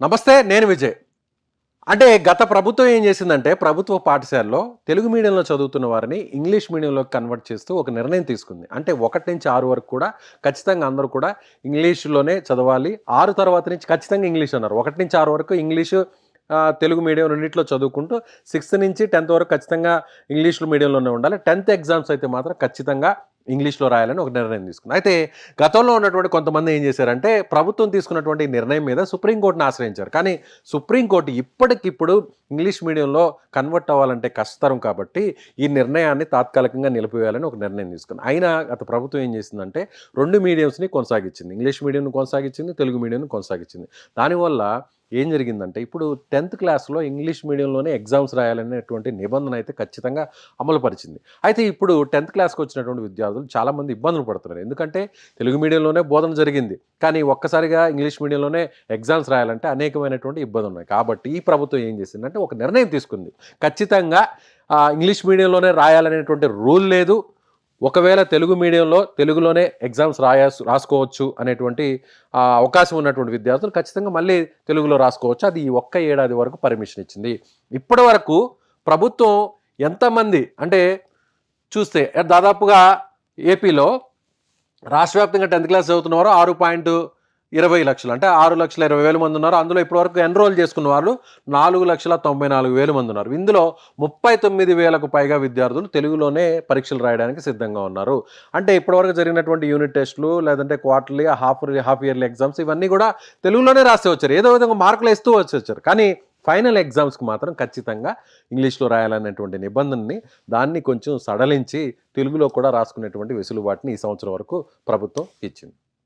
నమస్తే నేను విజయ్. అంటే గత ప్రభుత్వం ఏం చేసిందంటే ప్రభుత్వ పాఠశాలలో తెలుగు మీడియంలో చదువుతున్న వారిని ఇంగ్లీష్ మీడియంలో కన్వర్ట్ చేస్తూ ఒక నిర్ణయం తీసుకుంది. అంటే ఒకటి నుంచి ఆరు వరకు కూడా ఖచ్చితంగా అందరూ కూడా ఇంగ్లీష్లోనే చదవాలి. ఆరు తర్వాత నుంచి ఖచ్చితంగా ఇంగ్లీష్ అన్నారు. ఒకటి నుంచి ఆరు వరకు ఇంగ్లీషు తెలుగు మీడియం రెండింటిలో చదువుకుంటూ సిక్స్త్ నుంచి టెన్త్ వరకు ఖచ్చితంగా ఇంగ్లీష్ మీడియంలోనే ఉండాలి. టెన్త్ ఎగ్జామ్స్ అయితే మాత్రం ఖచ్చితంగా ఇంగ్లీష్లో రాయాలని ఒక నిర్ణయం తీసుకుంది అయితే గతంలో ఉన్నటువంటి కొంతమంది ఏం చేశారంటే ప్రభుత్వం తీసుకున్నటువంటి నిర్ణయం మీద సుప్రీంకోర్టును ఆశ్రయించారు. కానీ సుప్రీంకోర్టు ఇప్పటికిప్పుడు ఇంగ్లీష్ మీడియంలో కన్వర్ట్ అవ్వాలంటే కష్టతరం కాబట్టి ఈ నిర్ణయాన్ని తాత్కాలికంగా నిలిపివేయాలని ఒక నిర్ణయం తీసుకుంది అయినా గత ప్రభుత్వం ఏం చేసిందంటే రెండు మీడియంస్ని కొనసాగించింది. ఇంగ్లీష్ మీడియంను కొనసాగించింది తెలుగు మీడియంను కొనసాగించింది. దానివల్ల ఏం జరిగిందంటే ఇప్పుడు టెన్త్ క్లాస్లో ఇంగ్లీష్ మీడియంలోనే ఎగ్జామ్స్ రాయాలనేటువంటి నిబంధన అయితే ఖచ్చితంగా అమలు పరిచింది అయితే ఇప్పుడు టెన్త్ క్లాస్కి వచ్చినటువంటి విద్యార్థులు చాలామంది ఇబ్బందులు పడుతున్నారు. ఎందుకంటే తెలుగు మీడియంలోనే బోధన జరిగింది. కానీ ఒక్కసారిగా ఇంగ్లీష్ మీడియంలోనే ఎగ్జామ్స్ రాయాలంటే అనేకమైనటువంటి ఇబ్బందులు ఉన్నాయి. కాబట్టి ఈ ప్రభుత్వం ఏం చేసిందంటే ఒక నిర్ణయం తీసుకుంది. ఖచ్చితంగా ఇంగ్లీష్ మీడియంలోనే రాయాలనేటువంటి రూల్ లేదు. ఒకవేళ తెలుగు మీడియంలో తెలుగులోనే ఎగ్జామ్స్ రాయా రాసుకోవచ్చు అనేటువంటి అవకాశం ఉన్నటువంటి విద్యార్థులు ఖచ్చితంగా మళ్ళీ తెలుగులో రాసుకోవచ్చు. అది ఈ ఒక్క ఏడాది వరకు పర్మిషన్ ఇచ్చింది. ఇప్పటి వరకు ప్రభుత్వం ఎంతమంది అంటే చూస్తే దాదాపుగా ఏపీలో రాష్ట్ర వ్యాప్తంగా టెన్త్ క్లాస్ చదువుతున్నవారు ఆరు పాయింట్ ఇరవై లక్షలు. అంటే ఆరు లక్షల ఇరవై వేల మంది ఉన్నారు. అందులో ఇప్పటివరకు ఎన్రోల్ చేసుకున్న వాళ్ళు నాలుగు లక్షల తొంభై నాలుగు వేల మంది ఉన్నారు. ఇందులో ముప్పై తొమ్మిది వేలకు పైగా విద్యార్థులు తెలుగులోనే పరీక్షలు రాయడానికి సిద్ధంగా ఉన్నారు. అంటే ఇప్పటివరకు జరిగినటువంటి యూనిట్ టెస్టులు లేదంటే quarterly half half yearly exams ఇవన్నీ కూడా తెలుగులోనే రాసి వచ్చారు. ఏదో విధంగా మార్కులు ఇస్తూ వచ్చి వచ్చారు. కానీ ఫైనల్ ఎగ్జామ్స్కి మాత్రం ఖచ్చితంగా ఇంగ్లీష్లో రాయాలనేటువంటి నిబంధనని దాన్ని కొంచెం సడలించి తెలుగులో కూడా రాసుకునేటువంటి వెసులుబాటుని ఈ సంవత్సరం వరకు ప్రభుత్వం ఇచ్చింది.